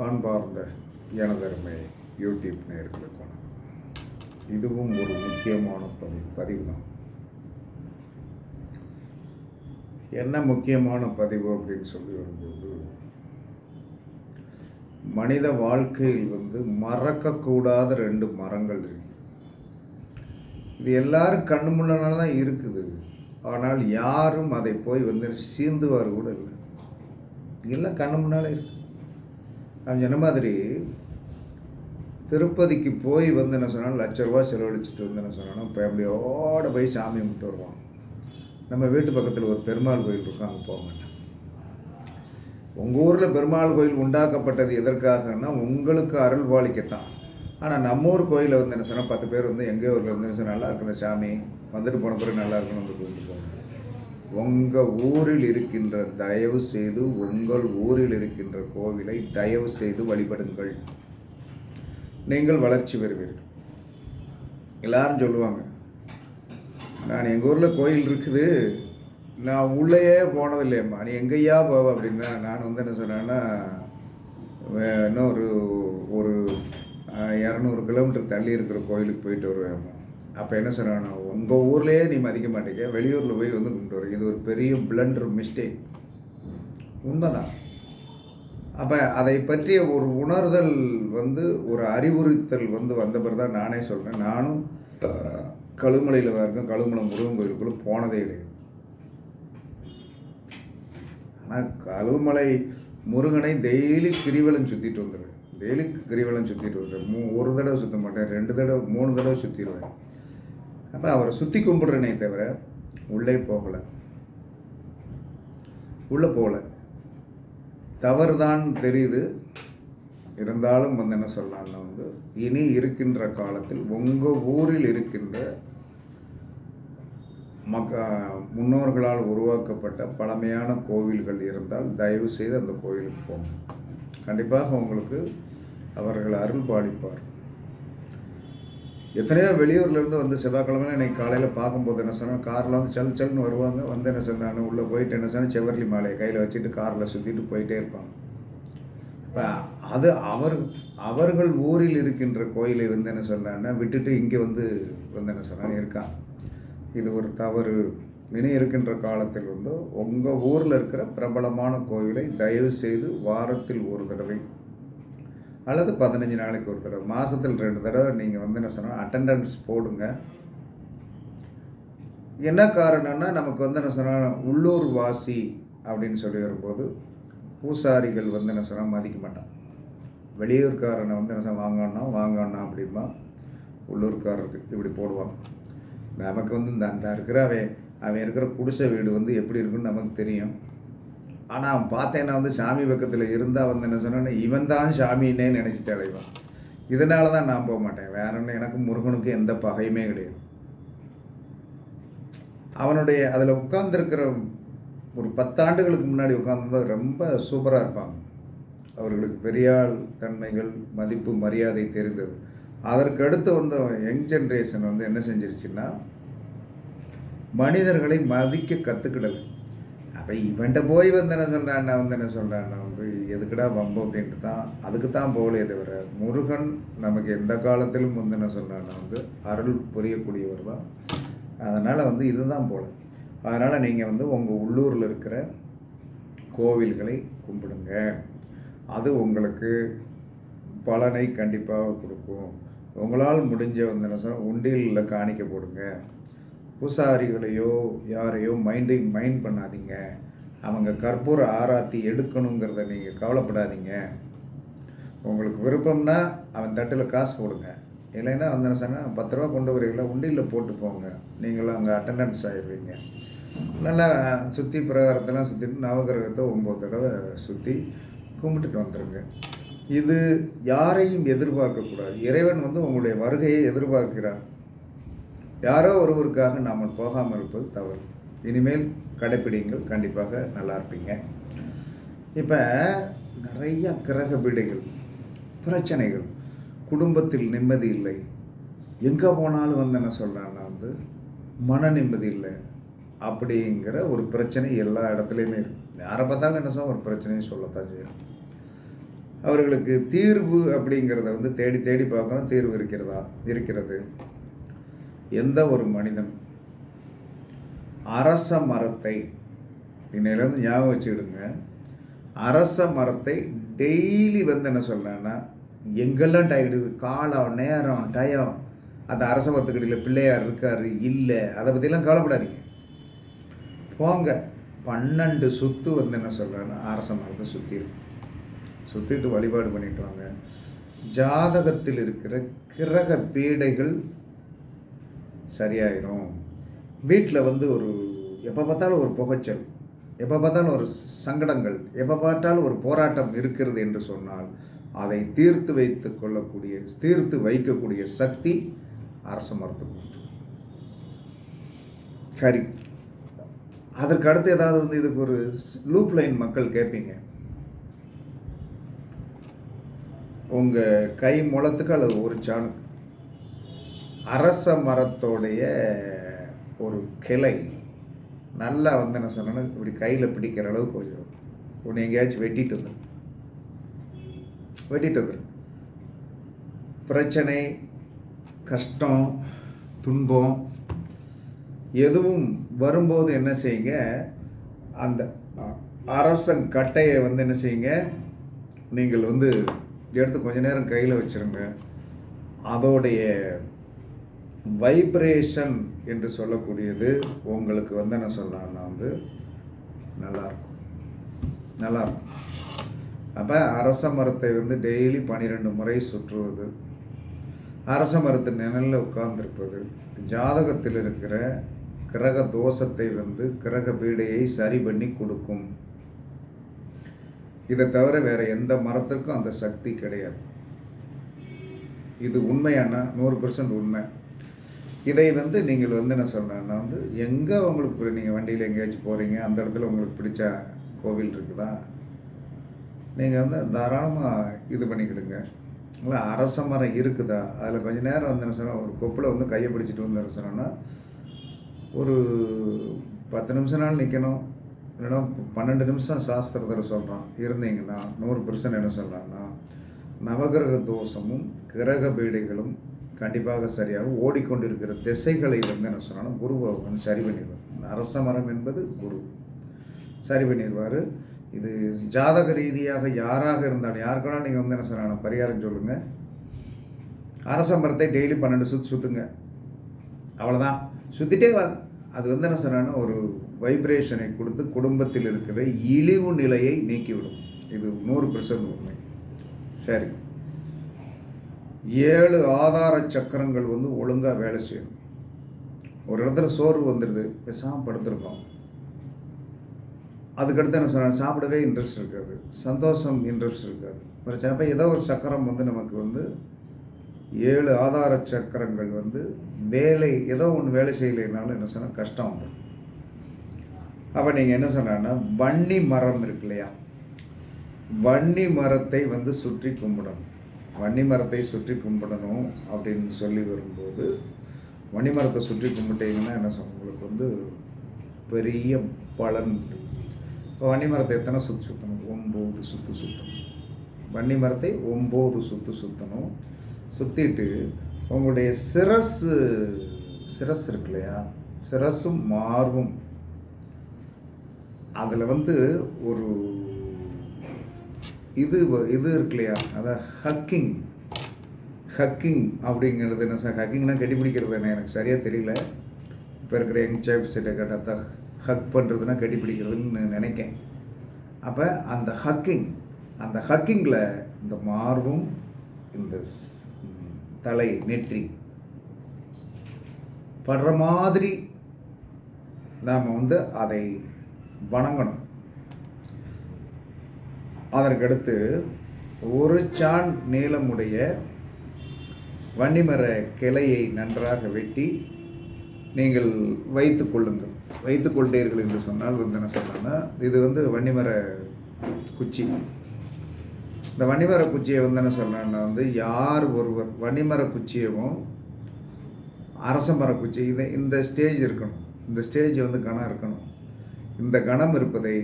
அன்பார்ந்த எனதருமை யூடியூப் நேர்களுக்கு வணக்கம் இதுவும் ஒரு முக்கியமான பதிவு பதிவு தான் என்ன முக்கியமான பதிவு அப்படின்னு சொல்லி வரும்போது மனித வாழ்க்கையில் வந்து மறக்கக்கூடாத ரெண்டு மரங்கள் இருக்கு. இது எல்லாரும் கண்ணு முன்னால தான் இருக்குது. ஆனால் யாரும் அதை போய் வந்து சீந்துவார் கூட இல்லை. எல்லாம் கண்ணு முன்னாலே இருக்குது நான் சொன்ன மாதிரி திருப்பதிக்கு போய் வந்து என்ன சொன்னாலும் லட்ச ரூபா செலவழிச்சிட்டு வந்து என்ன சொன்னாலும் ஃபேமிலியோடு போய் சாமி கும்பிட்டு வருவோம் நம்ம வீட்டு பக்கத்தில் ஒரு பெருமாள் கோயில் இருக்கும் அங்கே போக மாட்டேன். உங்கள் ஊரில் பெருமாள் கோயில் உண்டாக்கப்பட்டது எதற்காகன்னா உங்களுக்கு அருள் பாலிக்கத்தான். ஆனால் நம்ம ஊர் கோயிலில் வந்து என்ன சொன்னால் பத்து பேர் வந்து எங்கள் ஊரில் வந்து என்ன சொன்னால் நல்லா இருக்குது சாமி வந்துட்டு போன பிறகு நல்லா இருக்கணும் வந்து கூப்பிட்டு உங்கள் ஊரில் இருக்கின்ற தயவு செய்து உங்கள் ஊரில் இருக்கின்ற கோவிலை தயவு செய்து வழிபடுங்கள். நீங்கள் வளர்ச்சி பெறுவீர்கள். எல்லாரும் சொல்லுவாங்க நான் எங்கள் ஊரில் கோயில் இருக்குது. நான் உள்ளேயே போனதில்லையம்மா. நீ எங்கேயா போவ? அப்படின்னா நான் வந்து என்ன சொன்னேன்னா வே- இன்னும் ஒரு ஒரு இரநூறு கிலோமீட்டர் தள்ளி இருக்கிற கோயிலுக்கு போயிட்டு வருவேன் அப்போ என்ன சொன்னான்னா உங்கள் ஊர்லேயே நீ மதிக்க மாட்டேங்க வெளியூரில் போய் வந்து கொண்டு வரீங்க இது ஒரு பெரிய பிளண்டர் மிஸ்டேக் உண்மைதான். அப்போ அதை பற்றிய ஒரு உணர்தல் வந்து ஒரு அறிவுறுத்தல் வந்து வந்த பிறகு தான் நானே சொல்கிறேன் நானும் கழுமலையில் தான் இருக்கேன். கழுமலை முருகன் கோயிலுக்குள்ளே போனதே கிடையாது. ஆனால் கழுமலை முருகனை டெய்லி கிரிவலம் சுற்றிட்டு வந்துடுவேன் டெய்லி கிரிவலம் சுற்றிட்டு வந்துடுவேன் மூ ஒரு தடவை சுற்ற மாட்டேன். ரெண்டு தடவை மூணு தடவை சுற்றிடுவேன் அப்போ அவரை சுற்றி கும்பிட்றனே தவிர உள்ளே போகலை. உள்ளே போகலை. தவறு தான் தெரியுது. இருந்தாலும் வந்து என்ன சொல்லலாம்னா வந்து இனி இருக்கின்ற காலத்தில் உங்கள் ஊரில் இருக்கின்ற மக்க முன்னோர்களால் உருவாக்கப்பட்ட பழமையான கோவில்கள் இருந்தால் தயவு செய்து அந்த கோவிலுக்கு போகும் கண்டிப்பாக உங்களுக்கு அவர்கள் அருள் பாலிப்பார் எத்தனையோ வெளியூர்லேருந்து வந்து செவ்வாய்க்கிழமை இன்னைக்கு காலையில் பார்க்கும்போது என்ன சொன்னால் காரில் வந்து சல் சல்னு வருவாங்க. வந்து என்ன சொன்னாங்க? உள்ளே போயிட்டு என்ன சொன்னால் செவர்லி மாலையை கையில் வச்சுட்டு காரில் சுற்றிட்டு போயிட்டே இருப்பாங்க. இப்போ அது அவர் அவர்கள் ஊரில் இருக்கின்ற கோயிலை வந்து என்ன சொன்னான்னா விட்டுட்டு இங்கே வந்து வந்து என்ன சொன்னாங்க? இருக்கான் இது ஒரு தவறு. இனி இருக்கின்ற காலத்தில் வந்து உங்கள் ஊரில் இருக்கிற பிரபலமான கோவிலை தயவு செய்து வாரத்தில் ஒரு தடவை அல்லது பதினஞ்சு நாளைக்கு ஒரு தடவை மாதத்தில் ரெண்டு தடவை நீங்கள் வந்து என்ன சொன்னால் அட்டெண்டன்ஸ் போடுங்க. என்ன காரணம்னா நமக்கு வந்து என்ன சொன்னால் உள்ளூர் வாசி அப்படின்னு சொல்லி வரும்போது பூசாரிகள் வந்து என்ன சொன்னால் மதிக்க மாட்டான் வெளியூர்காரனை வந்து என்ன சொன்னால் வாங்கண்ணா வாங்கண்ணா அப்படிமா உள்ளூர்காரருக்கு இப்படி போடுவாங்க. நமக்கு வந்து இந்த அந்த இருக்கிற அவன் அவன் இருக்கிற குடிசை வீடு வந்து எப்படி இருக்குன்னு நமக்கு தெரியும். ஆனால் அவன் பார்த்தேன்னா வந்து சாமி பக்கத்தில் இருந்தால் வந்து என்ன சொன்னேன்னா இவன் தான் சாமின்னே நினச்சிட்டு அலைவான் இதனால தான் நான் போக மாட்டேன். வேற ஒன்று எனக்கு முருகனுக்கும் எந்த பகையுமே கிடையாது. அவனுடைய அதில் உட்கார்ந்துருக்கிற ஒரு பத்தாண்டுகளுக்கு முன்னாடி உட்காந்துருந்தா ரொம்ப சூப்பராக இருப்பாங்க. அவர்களுக்கு பெரியாள் தன்மைகள் மதிப்பு மரியாதை தெரிந்தது. அதற்கு அடுத்து வந்த யங் ஜென்ரேஷன் வந்து என்ன செஞ்சிருச்சுன்னா மனிதர்களை மதிக்க கற்றுக்கிடலை அப்போ இவன்கிட்ட போய் வந்து என்ன சொல்கிறான்னா வந்து என்ன சொல்கிறான்னா வந்து எதுக்குடா வம்பு அப்படின்ட்டு தான் அதுக்கு தான் போகலையே தவிர முருகன் நமக்கு எந்த காலத்திலும் வந்து என்ன சொல்கிறான்னா வந்து அருள் புரியக்கூடியவர் தான். அதனால் வந்து இதுதான் போல. அதனால் நீங்கள் வந்து உங்கள் உள்ளூரில் இருக்கிற கோவில்களை கும்பிடுங்க. அது உங்களுக்கு பலனை கண்டிப்பாக கொடுக்கும். உங்களால் முடிஞ்ச வந்து என்ன சொன்னால் உண்டியலில் காணிக்க போடுங்க. பூசாரிகளையோ யாரையோ மைண்டை மைண்ட் பண்ணாதீங்க. அவங்க கற்பூர ஆராத்தி எடுக்கணுங்கிறத நீங்கள் கவலைப்படாதீங்க. உங்களுக்கு விருப்பம்னா அவன் தட்டில் காசு போடுங்க. இல்லைன்னா வந்து சொன்னால் பத்து ரூபா கொண்டு வரீங்களா உண்டியில் போட்டு போங்க. நீங்களும் அங்கே அட்டண்டன்ஸ் ஆயிடுவீங்க நல்லா சுற்றி பிரகாரத்தெல்லாம் சுற்றிட்டு நவகிரகத்தை ஒம்பது தடவை சுற்றி கும்பிட்டுட்டு வந்துடுங்க இது யாரையும் எதிர்பார்க்கக்கூடாது. இறைவன் வந்து உங்களுடைய வருகையை எதிர்பார்க்கிறார் யாரோ ஒருவருக்காக நாம் போகாமல் இருப்பது தவறு. இனிமேல் கடைப்பிடிங்கள் கண்டிப்பாக நல்லா இருப்பீங்க. இப்போ நிறைய கிரக பீடைகள் பிரச்சனைகள் குடும்பத்தில் நிம்மதி இல்லை. எங்கே போனாலும் வந்து என்ன சொல்கிறான்னா வந்து மன நிம்மதி இல்லை அப்படிங்கிற ஒரு பிரச்சனை எல்லா இடத்துலையுமே இருக்கு. யாரை பார்த்தாலும் என்ன சொல்ல ஒரு பிரச்சனையும் சொல்லத்தான் செய்யும். அவர்களுக்கு தீர்வு அப்படிங்கிறத வந்து தேடி தேடி பார்க்குறோம். தீர்வு இருக்கிறதா இருக்கிறது. எந்த ஒரு மனிதன் அரச மரத்தை இன்னையிலேருந்து ஞாபகம் வச்சுக்கிடுங்க. அரச மரத்தை டெய்லி வந்து என்ன சொல்கிறேன்னா எங்கெல்லாம் டயர்டுது காலம் நேரம் டயம் அந்த அரச மரத்துக்கடியில் பிள்ளையார் இருக்கார் இல்லை. அதை பற்றிலாம் கவலைப்படாதீங்க. போங்க. பன்னெண்டு சுத்து வந்து என்ன சொல்கிறேன்னா அரச மரத்தை சுற்றிடும் சுற்றிட்டு வழிபாடு பண்ணிட்டு வாங்க. ஜாதகத்தில் இருக்கிற கிரக பீடைகள் சரியாயிரும். வீட்டில் வந்து ஒரு எப்போ பார்த்தாலும் ஒரு புகைச்சல் எப்போ பார்த்தாலும் ஒரு சங்கடங்கள் எப்போ பார்த்தாலும் ஒரு போராட்டம் இருக்கிறது என்று சொன்னால் அதை தீர்த்து வைத்து கொள்ளக்கூடிய தீர்த்து வைக்கக்கூடிய சக்தி அரச மரத்துக்கு உண்டு சரி. அதற்கு அடுத்து ஏதாவது வந்து இதுக்கு ஒரு லூப் லைன் மக்கள் கேட்பீங்க உங்கள் கை முளத்துக்கு அல்லது ஒரு சாணுக்கு அரச மரத்தோடைய ஒரு கிளை. நல்லா வந்து என்ன சொன்னேன்னா இப்படி கையில் பிடிக்கிற அளவுக்கு கொஞ்சம் ஒன்று எங்கேயாச்சும் வெட்டிட்டு வந்துடும் வெட்டிட்டு வந்துடும் பிரச்சனை கஷ்டம் துன்பம் எதுவும் வரும்போது என்ன செய்யுங்க அந்த அரசங்கட்டையை வந்து என்ன செய்யுங்க நீங்கள் வந்து எடுத்து கொஞ்ச நேரம் கையில் வச்சுருங்க. அதோடைய வைப்ரேஷன் என்று சொல்லக்கூடியது உங்களுக்கு வந்து என்ன சொல்லலாம்னா வந்து நல்லாயிருக்கும். நல்லாயிருக்கும். அப்போ அரச மரத்தை வந்து டெய்லி பன்னிரெண்டு முறை சுற்றுவது அரச மரத்து நிழலில் உட்கார்ந்துருப்பது ஜாதகத்தில் இருக்கிற கிரக தோஷத்தை வந்து கிரக பீடையை சரி பண்ணி கொடுக்கும். இதை தவிர வேற எந்த மரத்திற்கும் அந்த சக்தி கிடையாது. இது உண்மையான? நூறு பர்சன்ட் உண்மை. இதை வந்து நீங்கள் வந்து என்ன சொல்கிறேன்னா வந்து எங்கே உங்களுக்கு நீங்கள் வண்டியில் எங்கேயாச்சும் போகிறீங்க அந்த இடத்துல உங்களுக்கு பிடிச்ச கோவில் இருக்குதா? நீங்கள் வந்து தாராளமாக இது பண்ணிக்கிடுங்க. இல்லை அரச மரம் இருக்குதா? அதில் கொஞ்ச நேரம் வந்து என்ன சொன்னால் ஒரு கொப்பில் வந்து கையை பிடிச்சிட்டு வந்து என்ன சொன்னோன்னா ஒரு பத்து நிமிஷம் நாள் நிற்கணும் இல்லைன்னா பன்னெண்டு நிமிஷம் சாஸ்திரத்தில் சொல்கிறான் இருந்தீங்கன்னா நூறு பெர்சன்ட் என்ன சொல்கிறான்னா நவகிரக தோஷமும் கிரக பீடைகளும் கண்டிப்பாக சரியாகும். ஓடிக்கொண்டிருக்கிற திசைகளை வந்து என்ன சொன்னாலும் குருவை பகவான் சரி பண்ணிடுவார். அரச மரம் என்பது குரு. சரி பண்ணிடுவார். இது ஜாதக ரீதியாக யாராக இருந்தாலும் யாருக்கெல்லாம் நீங்கள் வந்து என்ன சொன்னாலும் பரிகாரம் சொல்லுங்கள் அரச மரத்தை டெய்லி பன்னெண்டு சுற்று சுற்றுங்க அவ்வளோதான் சுற்றிட்டே வா. அது வந்து என்ன சொன்னான்னா ஒரு வைப்ரேஷனை கொடுத்து குடும்பத்தில் இருக்கிற இழிவு நிலையை நீக்கிவிடும். இது நூறு பெர்சன்ட் உண்மை. சரி. ஏழு ஆதார சக்கரங்கள் வந்து ஒழுங்காக வேலை செய்யணும். ஒரு இடத்துல சோர்வு வந்துடுது பேசாமல் படுத்திருக்கோம். அதுக்கடுத்து என்ன சொன்ன சாப்பிடவே இன்ட்ரெஸ்ட் இருக்காது. சந்தோஷம் இன்ட்ரெஸ்ட் இருக்காது. பிரச்சனை அப்போ ஏதோ ஒரு சக்கரம் வந்து நமக்கு வந்து ஏழு ஆதார சக்கரங்கள் வந்து வேலை ஏதோ ஒன்று வேலை செய்யலைனாலும் என்ன சொன்னால் கஷ்டம் வந்துடும் அப்போ நீங்கள் என்ன சொன்னான்னா வன்னி மரம் இருக்கு இல்லையா? வன்னி மரத்தை வந்து சுற்றி கும்பிடணும். வன்னி மரத்தை சுற்றி கும்பிடணும் அப்படின்னு சொல்லி வரும்போது வன்னிமரத்தை சுற்றி கும்பிட்டீங்கன்னா என்ன சொல்ல உங்களுக்கு வந்து பெரிய பலன் உண்டு. இப்போ வன்னிமரத்தை எத்தனை சுற்று சுற்றணும் ஒம்பது சுற்று சுற்றணும் வன்னிமரத்தை ஒம்பது சுற்று சுற்றணும் சுற்றிட்டு உங்களுடைய சிரசு சிரஸ் இருக்கு இல்லையா சிரசும் மார்பும். அதில் வந்து ஒரு இது இது இருக்கு இல்லையா? அதான் ஹக்கிங் ஹக்கிங் அப்படிங்கிறது என்ன சார் ஹக்கிங்னா கட்டி பிடிக்கிறது என்ன? எனக்கு சரியாக தெரியல. இப்போ இருக்கிற யங் சைப்ஸிட்ட கேட்டால் ஹக் பண்ணுறதுனா கட்டி பிடிக்கிறதுன்னு நினைக்கேன். அப்போ அந்த ஹக்கிங் அந்த ஹக்கிங்கில் இந்த மார்பும் இந்த ஸ்- தலை நெற்றி படுற மாதிரி நாம் வந்து அதை வணங்கணும். அதற்கடுத்து ஒரு சான் நீளமுடைய வன்னிமர கிளையை நன்றாக வெட்டி நீங்கள் வைத்து கொள்ளுங்கள். வைத்து கொண்டீர்கள் என்று சொன்னால் வந்து என்ன சொன்னோன்னா இது வந்து வன்னிமர குச்சி. இந்த வன்னிமர குச்சியை வந்து என்ன சொன்னேன்னா வந்து யார் ஒருவர் வன்னிமர குச்சியவும் அரச மர குச்சி இது இந்த ஸ்டேஜ் இருக்கணும். இந்த ஸ்டேஜ் வந்து கணம் இருக்கணும். இந்த கணம் இருப்பதை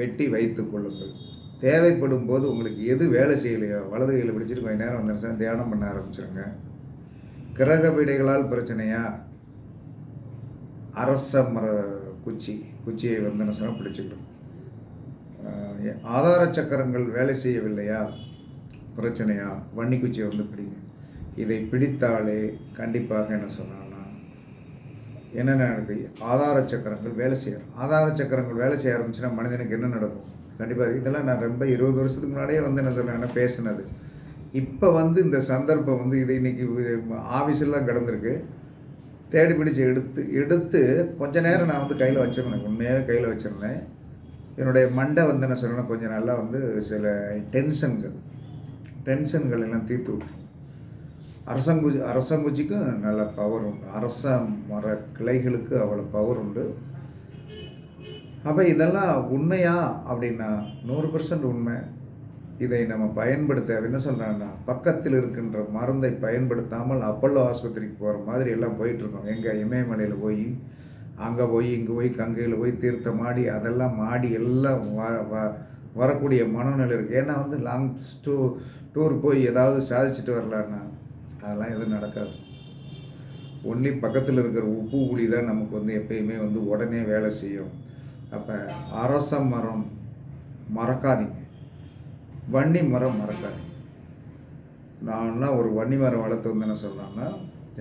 வெட்டி வைத்து கொள்ளுங்கள். தேவைப்படும் போது உங்களுக்கு எது வேலை செய்யலையோ வலது கையில் பிடிச்சிட்டு கொஞ்ச நேரம் வந்துருச்சா தியானம் பண்ண ஆரம்பிச்சிருங்க. கிரக வீடைகளால் பிரச்சனையா? அரச மர குச்சி குச்சியை வந்து நசனம் பிடிச்சிக்கணும் ஆதார சக்கரங்கள் வேலை செய்யவில்லையா? பிரச்சனையா? வன்னி குச்சியை வந்து பிடிங்க. இதை பிடித்தாலே கண்டிப்பாக என்ன சொன்னால் என்னென்ன நடக்கு ஆதார சக்கரங்கள் வேலை செய்யணும் ஆதார சக்கரங்கள் வேலை செய்ய ஆரம்பிச்சுன்னா மனிதனுக்கு என்ன நடக்கும்? கண்டிப்பாக இதெல்லாம் நான் ரொம்ப இருபது வருஷத்துக்கு முன்னாடியே வந்து என்ன சொல்கிறேன் பேசினது. இப்போ வந்து இந்த சந்தர்ப்பம் வந்து இது இன்னைக்கு ஆஃபீஸெல்லாம் கிடந்திருக்கு. தேடி பிடிச்சி எடுத்து எடுத்து கொஞ்ச நேரம் நான் வந்து கையில் வச்சிருந்தேன். உண்மையாகவே கையில் வச்சுருந்தேன். என்னுடைய மண்டை வந்து என்ன சொல்லணும் கொஞ்சம் நல்லா வந்து சில டென்ஷன்கள் டென்ஷன்கள் எல்லாம் தீர்த்து விட்டு. அரசங்குச்சி அரசங்குச்சிக்கும் நல்ல பவர் உண்டு. அரச மர கிளைகளுக்கு அவ்வளோ பவர் உண்டு. அப்போ இதெல்லாம் உண்மையா அப்படின்னா நூறு பர்சன்ட் உண்மை. இதை நம்ம பயன்படுத்த என்ன சொல்கிறேன்னா பக்கத்தில் இருக்கின்ற மருந்தை பயன்படுத்தாமல் அப்பல்லோ ஆஸ்பத்திரிக்கு போகிற மாதிரி எல்லாம் போயிட்டுருக்கோம். எங்கள் இமயமலையில் போய் அங்கே போய் இங்கே போய் கங்கையில் போய் தீர்த்தம் மாடி அதெல்லாம் மாடி எல்லாம் வ வ வரக்கூடிய மனநிலை இருக்குது ஏன்னா வந்து லாங் டூ டூர் போய் ஏதாவது சாதிச்சுட்டு வரலான்னா அதெல்லாம் எதுவும் நடக்காது. ஒன்லி பக்கத்தில் இருக்கிற உப்பு புளி தான் நமக்கு வந்து எப்பயுமே வந்து உடனே வேலை செய்யும். அப்போ அரச மரம் மறக்காதீங்க. வன்னி மரம் மறக்காதீங்க. நான்னா ஒரு வன்னி மரம் வளர்த்து வந்தேன்னு என்ன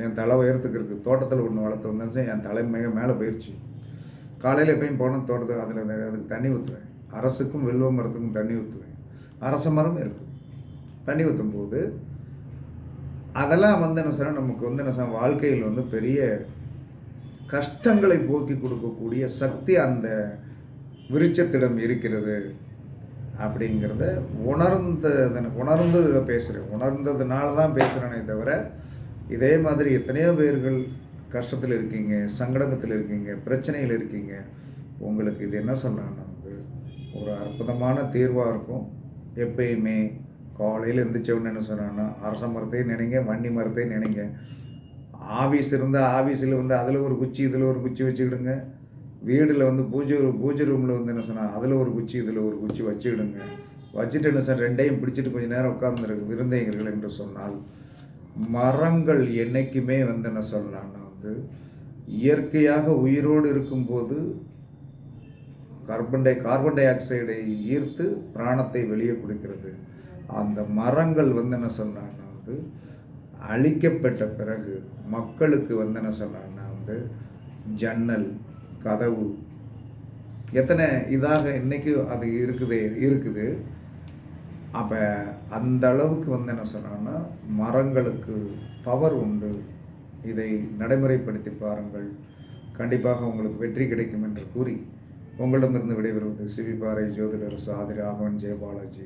என் தலை உயரத்துக்கு இருக்குது தோட்டத்தில் ஒன்று வளர்த்து வந்தேன்னு என் தலை மிக மேலே போயிடுச்சு காலையில் எப்பயும் போனால் தோட்டத்துக்கு அதில் அதுக்கு தண்ணி ஊற்றுவேன் அரசுக்கும் வில்வ மரத்துக்கும் தண்ணி ஊற்றுவேன் அரச மரம் இருக்குது தண்ணி ஊற்றும் போது அதெல்லாம் வந்து என்ன சொன்னால் நமக்கு வந்து என்ன சொன்னால் வாழ்க்கையில் வந்து பெரிய கஷ்டங்களை போக்கி கொடுக்கக்கூடிய சக்தி அந்த விருச்சத்திடம் இருக்கிறது அப்படிங்கிறத உணர்ந்த உணர்ந்து பேசுகிறேன் உணர்ந்ததுனால தான் பேசுகிறேனே தவிர இதே மாதிரி எத்தனையோ பேர்கள் கஷ்டத்தில் இருக்கீங்க சங்கடத்தில் இருக்கீங்க பிரச்சனையில் இருக்கீங்க. உங்களுக்கு இது என்ன சொல்கிறாங்கன்னா வந்து ஒரு அற்புதமான தீர்வாக இருக்கும். எப்பயுமே காலையில் எந்திரிச்சவொன்னு என்ன சொன்னான்னா அரச மரத்தையும் நினைங்க வன்னி மரத்தையும் நினைங்க. ஆஃபீஸ் இருந்தால் ஆஃபீஸில் வந்து அதில் ஒரு குச்சி இதில் ஒரு குச்சி வச்சுக்கிடுங்க. வீடில் வந்து பூஜை ரூ பூஜை ரூமில் வந்து என்ன சொன்னால் அதில் ஒரு குச்சி இதில் ஒரு குச்சி வச்சுக்கிடுங்க. வச்சுட்டு என்ன சார் ரெண்டையும் பிடிச்சிட்டு கொஞ்சம் நேரம் உட்காந்துருக்கு விருந்தைகள் என்று சொன்னால் மரங்கள் என்றைக்குமே வந்து என்ன சொல்லலாம்னா வந்து இயற்கையாக உயிரோடு இருக்கும்போது கார்பன் டை கார்பன் டை ஆக்சைடை ஈர்த்து பிராணத்தை வெளியே கொடுக்கிறது. அந்த மரங்கள் வந்து என்ன சொன்னான்னா வந்து அழிக்கப்பட்ட பிறகு மக்களுக்கு வந்து என்ன சொன்னான்னா வந்து ஜன்னல் கதவு எத்தனை இதாக இன்னைக்கு அது இருக்குது இருக்குது. அப்போ அந்த அளவுக்கு வந்து என்ன சொன்னான்னா மரங்களுக்கு பவர் உண்டு. இதை நடைமுறைப்படுத்தி பாருங்கள். கண்டிப்பாக உங்களுக்கு வெற்றி கிடைக்கும் என்று கூறி உங்களிடமிருந்து விடைபெறுவது சிவிபாறை ஜோதிடர் சாதி ராகவன் ஜெயபாலாஜி.